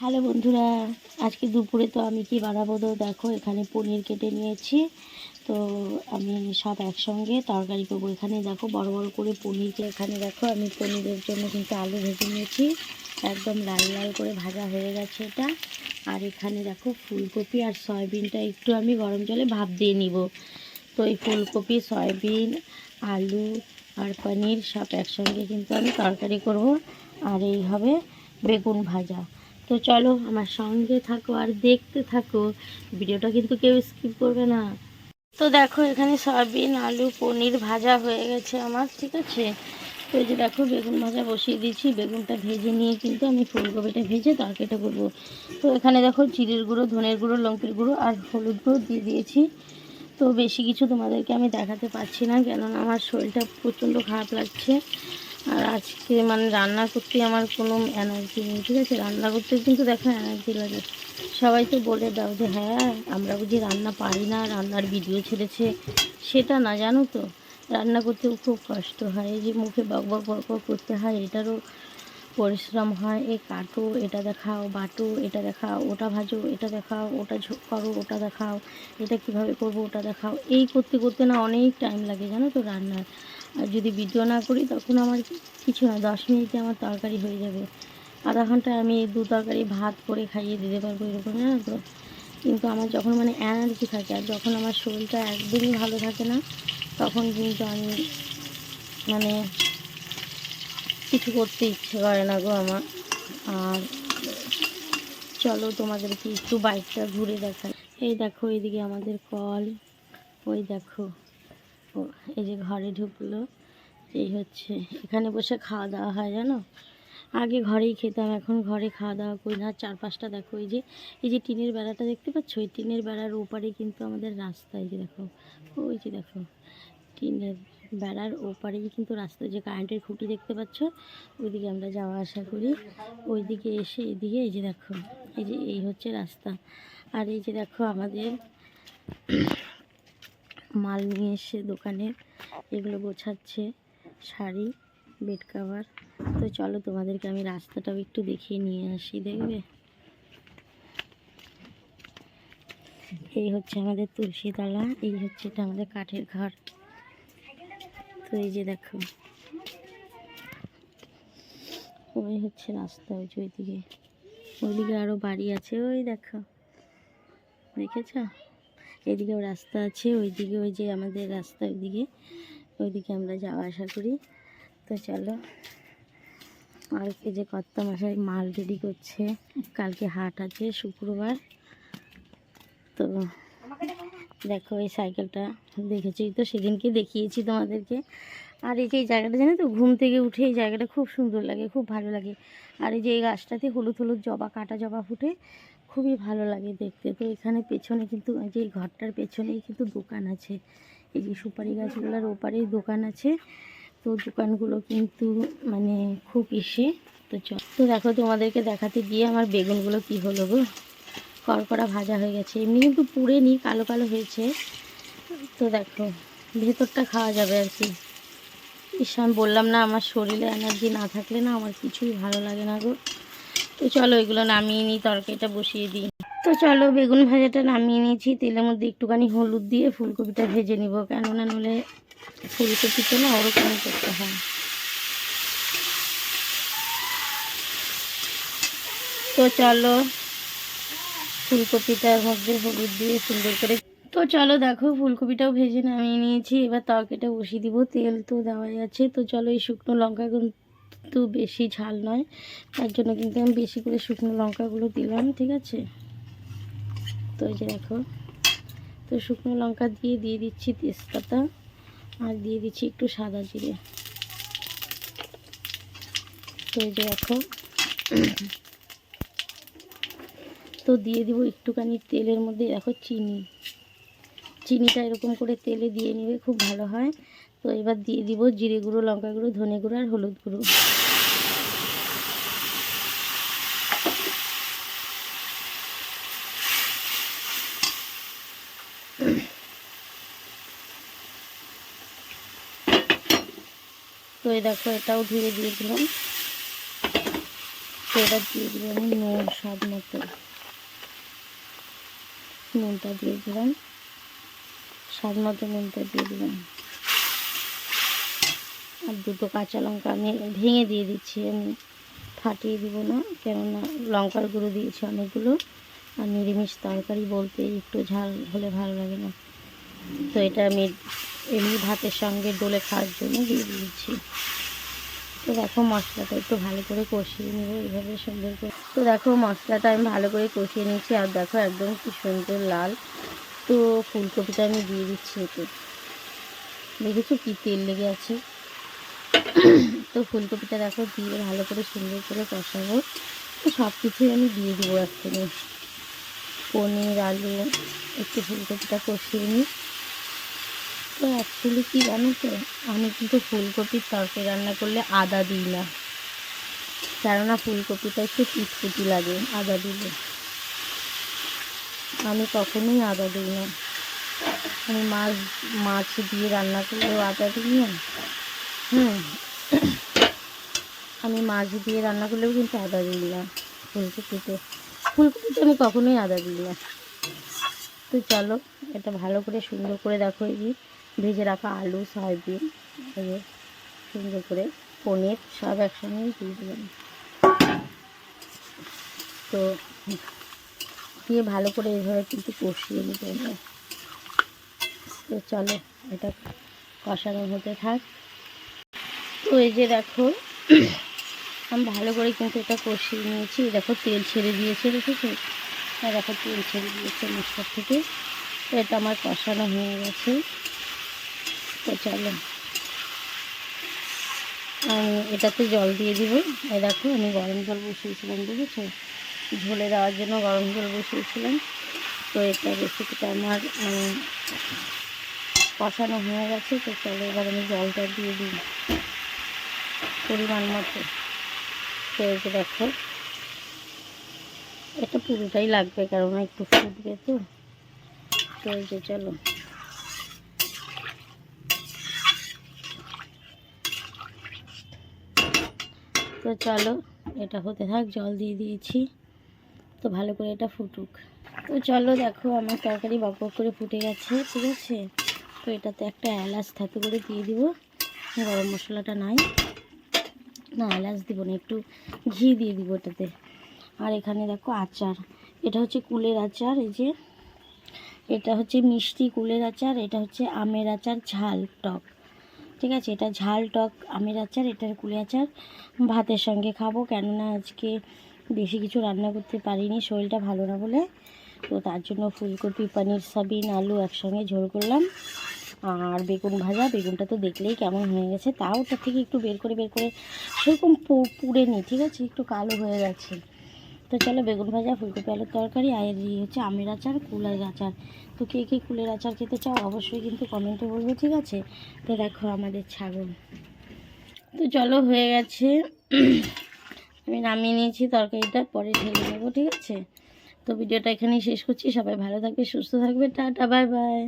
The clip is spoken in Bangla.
হ্যালো বন্ধুরা, আজকে দুপুরে তো আমি কি বানাবো তো দেখো, এখানে পনির কেটে নিয়েছি। তো আমি সব একসঙ্গে তরকারি করব। এখানে দেখো, বড় বড় করে পনিরকে এখানে দেখো, আমি পনিরের জন্য কিন্তু আলু ভেজে নিয়েছি। একদম লাল লাল করে ভাজা হয়ে গেছে এটা। আর এখানে দেখো, ফুলকপি আর সয়াবিনটা একটু আমি গরম জলে ভাপ দিয়ে নিব। তো এই ফুলকপি, সয়াবিন, আলু আর পনির সব একসঙ্গে কিন্তু আমি তরকারি করব। আর এই হবে বেগুন ভাজা। তো চলো আমার সঙ্গে থাকো আর দেখতে থাকো। ভিডিওটা কিন্তু কেউ স্কিপ করবে না। তো দেখো, এখানে সয়াবিন, আলু, পনির ভাজা হয়ে গেছে আমার, ঠিক আছে? তো যে দেখো, বেগুন ভাজা বসিয়ে দিয়েছি। বেগুনটা ভেজে নিয়ে কিন্তু আমি ফুলকপিটা ভেজে তরকারিটা করব। তো এখানে দেখো, জিরের গুঁড়ো, ধনের গুঁড়ো, লঙ্কের গুঁড়ো আর হলুদ গুঁড়ো দিয়ে দিয়েছি। তো বেশি কিছু তোমাদেরকে আমি দেখাতে পারছি না, কেননা আমার শরীরটা প্রচণ্ড খারাপ লাগছে। আর আজকে মানে রান্না করতে আমার কোনো এনার্জি নেই, ঠিক আছে? রান্না করতে কিন্তু দেখো এনার্জি লাগে। সবাই তো বলে দাও যে হ্যাঁ আমরা বুঝি রান্না পারি না, রান্নার ভিডিও ছেড়েছে। সেটা না, জানো তো? রান্না করতেও খুব কষ্ট হয় যে মুখে বক বক বক করতে হয়, এটারও পরিশ্রম হয়। এ কাটো, এটা দেখাও, বাটো, এটা দেখাও, ওটা ভাজো, এটা দেখাও, ওটা করো, ওটা দেখাও, এটা কীভাবে করব, ওটা দেখাও। এই করতে করতে না অনেক টাইম লাগে, জানো তো রান্নার। আর যদি ভিডিও না করি, তখন আমার কিছু না, দশ মিনিটে আমার তরকারি হয়ে যাবে। আধা ঘন্টায় আমি দু তরকারি ভাত করে খাইয়ে দিতে পারব এরকম না তো? কিন্তু আমার যখন মানে এনার্জি থাকে, আর যখন আমার শরীরটা একদমই ভালো থাকে না, তখন কিন্তু আমি মানে কিছু করতে ইচ্ছে করে না গো আমার। আর চলো তোমাদেরকে একটু বাইকটা ঘুরে দেখাই। এই দেখো, এইদিকে আমাদের কল ওই দেখো। ও এই যে ঘরে ঢুকলো, এই হচ্ছে, এখানে বসে খাওয়া দাওয়া হয় জানো? আগে ঘরেই খেতাম, এখন ঘরে খাওয়া দাওয়া করি না। চারপাশটা দেখো, এই যে এই যে টিনের বেড়াটা দেখতে পাচ্ছ? ওই টিনের বেড়ার ওপারে কিন্তু আমাদের রাস্তা, এই যে দেখো, ওই যে দেখো, টিনের বেড়ার ওপারেই কিন্তু রাস্তা যে কারেন্টের খুঁটি দেখতে পাচ্ছ? ওইদিকে আমরা যাওয়া আসা করি। ওইদিকে এসে এদিকে, এই যে দেখো, এই যে, এই হচ্ছে রাস্তা। আর এই যে দেখো আমাদের মাল নিয়ে এসে দোকানে এগুলো গোছাচ্ছে, শাড়ি বেড কাভার তো চলো তোমাদেরকে আমি রাস্তাটাও একটু দেখিয়ে নিয়ে আসি, দেখবে? এই হচ্ছে আমাদের তুলসীতলা, এই হচ্ছে এটা আমাদের কাঠের ঘর। তো এই যে দেখো, ওই হচ্ছে রাস্তা, ওই যে ওইদিকে। ওইদিকে আরও বাড়ি আছে, ওই দেখো। দেখেছ? এদিকেও রাস্তা আছে, ওইদিকে ওই যে আমাদের রাস্তা ওইদিকে ওইদিকে আমরা যাওয়া আসা করি। তো চলো, কালকে যে কর্তা মশাই মাল রেডি করছে, কালকে হাট আছে শুক্রবার। তো দেখো এই সাইকেলটা দেখেছি তো সেদিনকে দেখিয়েছি তোমাদেরকে। আর এই যে এই জায়গাটা, জানো তো, ঘুম থেকে উঠে এই জায়গাটা খুব সুন্দর লাগে, খুব ভালো লাগে। আর এই যে এই গাছটাতে হলুদ হলুদ জবা, কাটা জবা ফুটে খুবই ভালো লাগে দেখতে। তো এখানে পেছনে কিন্তু যে ঘরটার পেছনেই কিন্তু দোকান আছে। এই যে সুপারি গাছগুলোর ওপারেই দোকান আছে। তো দোকানগুলো কিন্তু মানে খুব ইসে। তো চ তো দেখো তোমাদেরকে দেখাতে গিয়ে আমার বেগুনগুলো কি হলো গো। কড়কড়া ভাজা হয়ে গেছে। এমনি কিন্তু পুড়ে নি, কালো কালো হয়েছে। তো দেখো, ভেতরটা খাওয়া যাবে আর কি। ইস, আমি বললাম না, আমার শরীরে এনার্জি না থাকলে না আমার কিছুই ভালো লাগে না গো। তো চলো এগুলো নামিয়ে নিই, তরকারিটা বসিয়ে দিই। তো চলো, বেগুন ভাজাটা নামিয়ে নিয়েছি। তেলের মধ্যে একটুখানি হলুদ দিয়ে ফুলকপিটা ভেজে নিব। কেননা নলে ফুলকপিতে না ওরকম করতে হয়। তো চলো ফুলকপিটার মধ্যে হলুদ দিয়ে সুন্দর করে। তো চলো দেখো, ফুলকপিটাও ভেজে নামিয়ে নিয়েছি। এবার তরকারিটা বসিয়ে দিব। তেল তো দেওয়াই আছে তো চলো এই শুকনো লঙ্কা কিন্তু বেশি ঝাল নয়। তার জন্য কিন্তু আমি বেশি করে শুকনো লঙ্কাগুলো দিলাম, ঠিক আছে? তো এই যে দেখো, তো শুকনো লঙ্কা দিয়ে দিয়ে দিচ্ছি তেজপাতা আর দিয়ে দিচ্ছি একটু সাদা জিরে। তো এই যে দেখো তো দিয়ে দিব একটুখানি তেলের মধ্যে। দেখো চিনি। চিনিটা এরকম করে তেলে দিয়ে নেবে খুব ভালো হয়। তো এবার দিয়ে দিব জিরে গুঁড়ো, লঙ্কা গুঁড়ো, ধনে গুঁড়ো আর হলুদ গুঁড়ো। তো এই দেখো, এটাও ধীরে দিয়েছিলাম তো এবার দিয়ে দেবো আমি নুন স্বাদ মতো। নুনটা দিয়ে দিলাম। স্বাদ মতো নুনটা দিয়ে দিলাম। আর দুটো কাঁচা লঙ্কা আমি ভেঙে দিয়ে দিচ্ছি, আমি ফাটিয়ে দিব না, কেননা লঙ্কার গুঁড়ো দিয়েছি অনেকগুলো। আর নিরামিষ তরকারি বলতে একটু ঝাল হলে ভালো লাগে না। তো এটা আমি এমনি ভাতের সঙ্গে ডোলে খাওয়ার জন্য দিয়ে দিয়েছি। তো দেখো মশলাটা একটু ভালো করে কষিয়ে নেব এইভাবে সুন্দর করে তো দেখো মশলাটা আমি ভালো করে কষিয়ে নিয়েছি, আর দেখো একদম কি সুন্দর লাল। তো ফুলকপিটা আমি দিয়ে দিচ্ছি এতে। দেখেছ কি তেল লেগে আছে? তো ফুলকপিটা দেখো দিয়ে ভালো করে সুন্দর করে কষাবো। তো সব কিছুই আমি দিয়ে দেবো একসাথে পনির, আলু, একটু ফুলকপিটা কষিয়ে নিই। তো অ্যাকচুয়ালি কী জানো তো? আমি কিন্তু ফুলকপির তরকারি রান্না করলে আদা দিই না। কেননা ফুলকপিটা একটু পিটপুটি লাগে, আদা দিলে। আমি কখনোই আদা দিই না। আমি মাছ মাছ দিয়ে রান্না করলেও আদা দিই না। হুম। আমি মাছ দিয়ে রান্না করলেও কিন্তু আদা দিই না ফুলকপিতে। ফুলকপিতে আমি কখনোই আদা দিই না। তো চলো, এটা ভালো করে সুন্দর করে দেখো এই ভেজে রাখা আলু, সয়াবিন সুন্দর করে পনির সব একসঙ্গে দিয়ে দিলাম। তো দিয়ে ভালো করে এইভাবে কিন্তু কষিয়ে নিতে হবে। তো চলো, এটা কষানো হতে থাক। তো এই যে দেখো, আমি ভালো করে কিন্তু এটা কষিয়ে নিয়েছি। দেখো, তেল ছেড়ে দিয়েছে, দেখেছ? দেখো, তেল ছেড়ে দিয়েছে মশলার থেকে। তো এটা আমার কষানো হয়ে গেছে। তো চলো, আমি এটাতে জল দিয়ে দিব। এই দেখো, আমি গরম জল বসিয়েছিলাম, দেখেছ? ঝোলে দেওয়ার জন্য গরম জল বসিয়েছিলাম। তো এটা রেসিপিটা আমার কষানো হয়ে গেছে। তো চলো এবার আমি জলটা দিয়ে দিই পরিমাণ মতো। তো এই যে দেখো, এটা পুরোটাই লাগবে কারণ একটু ফুটবে তো। তো এই যে চলো। তো চলো, এটা হতে থাক, জল দিয়ে দিয়েছি। তো ভালো করে এটা ফুটুক। তো চলো দেখো, আমার তরকারি বক করে ফুটে গেছে, ঠিক আছে? তো এটাতে একটা এলাচ থাতে করে দিয়ে দিব। গরম মশলাটা নাই। না, এলাচ দিব না, একটু ঘি দিয়ে দিব এটাতে। আর এখানে দেখো আচার। এটা হচ্ছে কুলের আচার, এই যে। এটা হচ্ছে মিষ্টি কুলের আচার, এটা হচ্ছে আমের আচার, ঝাল টক। ঠিক আছে? এটা ঝাল টক, আমের আচার, এটার কুলে আচার। ভাতের সঙ্গে খাব, কেননা আজকে বেশি কিছু রান্না করতে পারিনি, শরীরটা ভালো না বলে। তো তার জন্য ফুলকপি, পনির সাবিন আলু একসঙ্গে ঝোল করলাম। আর বেগুন ভাজা, বেগুনটা তো দেখলেই কেমন হয়ে গেছে। তাও ওটার থেকে একটু বের করে বের করে সেরকম পুড়ে নি, ঠিক আছে? একটু কালো হয়ে গেছে। তো চলো বেগুন ভাজা, ফুলকপি, আলুর তরকারি, আর এই হচ্ছে আমের আচার, কুলের আচার। তো কে কে কুলের আচার খেতে চাও অবশ্যই কিন্তু কমেন্টে বলবে, ঠিক আছে? তো দেখো আমাদের ছাগল। তো চলো হয়ে গেছে। আমি নামিয়ে নিয়েছি তরকারিটা, পরে ঢেলে নেব, ঠিক আছে? তো ভিডিওটা এখানেই শেষ করছি। সবাই ভালো থাকবে, সুস্থ থাকবে। Tata, bye bye.